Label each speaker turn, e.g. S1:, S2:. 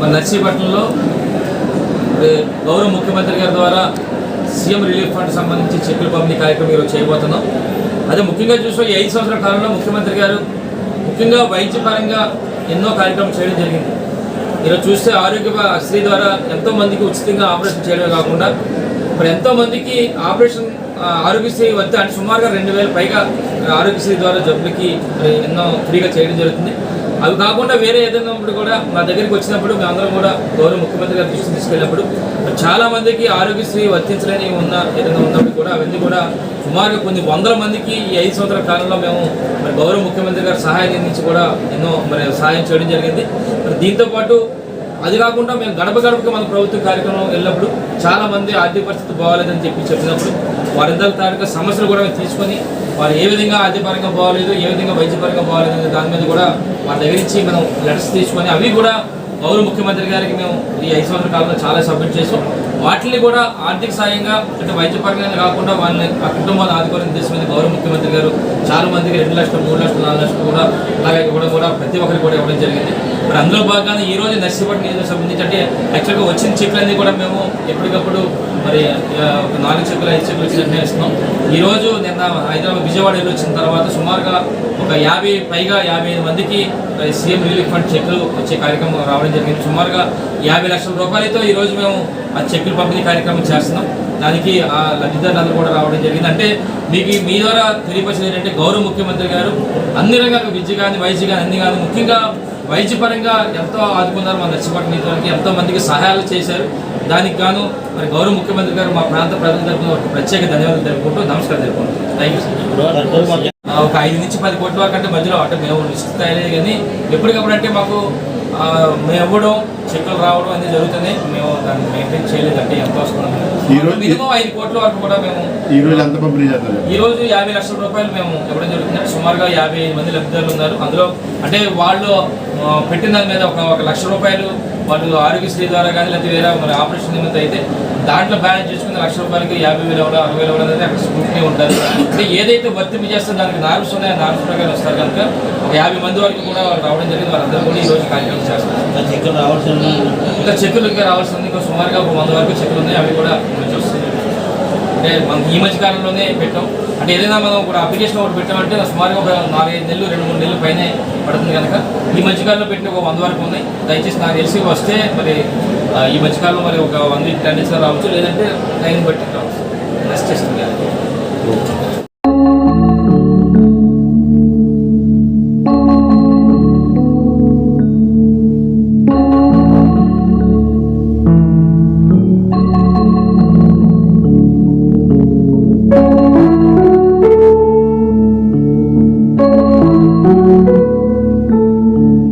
S1: మన నర్సీపట్నంలో గౌరవ ముఖ్యమంత్రి గారి ద్వారా సీఎం రిలీఫ్ ఫండ్ సంబంధించి చెక్కుల పంపిణీ కార్యక్రమం ఈరోజు చేయబోతున్నాం. అదే ముఖ్యంగా చూస్తే ఈ ఐదు సంవత్సరాల కాలంలో ముఖ్యమంత్రి గారు ముఖ్యంగా వైద్యపరంగా ఎన్నో కార్యక్రమం చేయడం జరిగింది. ఈరోజు చూస్తే ఆరోగ్య శ్రీ ద్వారా ఎంతో మందికి ఉచితంగా ఆపరేషన్ చేయడమే కాకుండా మరి ఎంతోమందికి ఆపరేషన్ ఆరోగ్యశ్రీ వద్ద అంటే సుమారుగా రెండు వేల పైగా ఆరోగ్యశ్రీ ద్వారా జబ్బులకి ఎన్నో ఫ్రీగా చేయడం జరుగుతుంది. అవి కాకుండా వేరే ఏదైనా ఉన్నప్పుడు కూడా మా దగ్గరికి వచ్చినప్పుడు మేమందరం కూడా గౌరవ ముఖ్యమంత్రి గారి దృష్టి తీసుకెళ్ళినప్పుడు చాలామందికి చాలా మందికి ఆరోగ్యశ్రీ వర్తించలేని ఉన్న ఏదైనా ఉన్నప్పుడు కూడా అవన్నీ కూడా సుమారుగా కొన్ని వందల మందికి ఈ ఐదు సంవత్సరాల కాలంలో మేము మరి గౌరవ ముఖ్యమంత్రి గారి సహాయం నుంచి కూడా ఎన్నో మరి సహాయం చేయడం జరిగింది. మరి దీంతో పాటు అది కాకుండా మేము గడప గడపకి మన ప్రభుత్వ కార్యక్రమం వెళ్ళినప్పుడు చాలా మంది ఆర్థిక పరిస్థితి బాగాలేదని చెప్పి చెప్పినప్పుడు వారిద్దరి తాలూకా సమస్యలు కూడా మేము తీసుకొని వారు ఏ విధంగా ఆర్థికపరంగా బాగాలేదు ఏ విధంగా వైద్యపరంగా బాగాలేదు దాని మీద కూడా వారి దగ్గర నుంచి మనం లెటర్స్ తీసుకొని అవి కూడా గౌరవ ముఖ్యమంత్రి గారికి మేము ఈ ఐదు సంవత్సరాల కాలంలో చాలా సబ్మిట్ చేసాం వాటిని కూడా ఆర్థిక సాయంగా అంటే వైద్యపరంగా కాకుండా వాళ్ళని ఆ కుటుంబాన్ని ఆదుకోవాలని ఉద్దేశం మీద గౌరవ ముఖ్యమంత్రి గారు చాలా మందికి రెండు లక్షలు మూడు లక్షలు నాలుగు లక్షలు కూడా అలాగే కూడా కూడా ప్రతి ఒక్కరికి కూడా ఇవ్వడం జరిగింది. మరి అందులో భాగంగా ఈ రోజు నర్సీపట్నం నియోజకవర్గం సంబంధించి అంటే యాక్చువల్గా వచ్చిన చెట్లన్నీ కూడా మేము ఎప్పటికప్పుడు మరి ఒక నాలుగు చెక్కులు ఐదు చెక్కులు వచ్చినట్టు ఇస్తున్నాం ఈరోజు నిన్న హైదరాబాద్ విజయవాడ వెళ్ళి వచ్చిన తర్వాత సుమారుగా ఒక యాభై పైగా యాభై ఐదు మందికి సీఎం రిలీఫ్ ఫండ్ చెక్కులు వచ్చే కార్యక్రమం రావడం జరిగింది. సుమారుగా యాభై లక్షల రూపాయలతో ఈరోజు మేము ఆ చెక్కులు పంపిణీ కార్యక్రమం చేస్తున్నాం. దానికి ఆ లబ్ధిదారులందరూ కూడా రావడం జరిగింది. అంటే మీకు మీ ద్వారా తెలియపరిచింది ఏంటంటే గౌరవ ముఖ్యమంత్రి గారు అన్ని రంగాలు విద్య కానీ వైద్య కానీ అన్ని కానీ ముఖ్యంగా వైద్యపరంగా ఎంతో ఆదుకున్నారు మా నర్సిపట్నం నియోజకవర్గానికి ఎంతో మందికి సహాయాలు చేశారు. దానికి గాను మరి గౌరవ ముఖ్యమంత్రి గారు మా ప్రాంత ప్రజల తరఫున ఒక ప్రత్యేక ధన్యవాదాలు తెలుపుకుంటూ నమస్కారం తెలుపుకుంటాం థ్యాంక్ యూ ఒక ఐదు నుంచి పది కోట్ల కంటే మధ్యలో అంటే మేము నిశ్చితాయిలే కానీ ఎప్పటికప్పుడు అంటే మాకు మేము ఇవ్వడం చెక్కులు రావడం అనేది జరుగుతున్నాయి. మేము దాన్ని మెయింటైన్ చేయలేదంటే ఎంత వస్తుంది
S2: ఈ రోజు-
S1: మినిమం ఐదు కోట్ల వరకు కూడా మేము
S2: ఈ రోజు ఎంత పంపిణీ చేస్తారు?
S1: ఈ రోజు యాభై లక్షల రూపాయలు మేము ఇవ్వడం జరుగుతుంది. సుమారుగా యాభై మంది లబ్ధిదారులు ఉన్నారు. అందులో అంటే వాళ్ళు పెట్టిన దాని మీద ఒక ఒక లక్ష రూపాయలు వాళ్ళు ఆరోగ్యశ్రీ ద్వారా కానీ లేకపోతే వేరే మరి ఆపరేషన్ నిమిత్తం అయితే దాంట్లో బ్యాలెన్స్ చేసుకుని లక్ష రూపాయలకి యాభై వేలు ఇవ్వడం అరవై వేలు అనేది అక్కడ స్కూటీ ఉంటుంది. అంటే ఏదైతే వర్తింపు చేస్తే దానికి నార్మ్స్ ఉన్నాయో నార్మ్స్ ప్రకారం వస్తారు కనుక ఒక యాభై మంది వరకు కూడా రావడం జరిగింది. వాళ్ళందరూ కూడా ఈ రోజు కార్యక్రమం చేస్తారు. ఇంకా చెక్కులు ఇంకా రావాల్సింది ఇంకా సుమారుగా ఒక వంద వరకు చెక్కులు ఉన్నాయి. అవి కూడా మంచి వస్తాయి అంటే మనం ఈ మధ్య కాలంలోనే పెట్టాం. అంటే ఏదైనా మనం కూడా అప్లికేషన్ ఒకటి పెట్టామంటే సుమారుగా ఒక నాలుగైదు నెలలు రెండు మూడు నెలలు పైనే పడుతుంది కనుక. ఈ మధ్యకాలంలో పెట్టిన ఒక వంద వరకు ఉన్నాయి. దయచేసి నాకు తెలిసి వస్తే మరి ఈ మధ్యకాలంలో మరి ఒక వన్ వీక్ టెన్ డేస్లో రావచ్చు. లేదంటే టైం బట్టి రావచ్చు. నెక్స్ట్ చేస్తుంది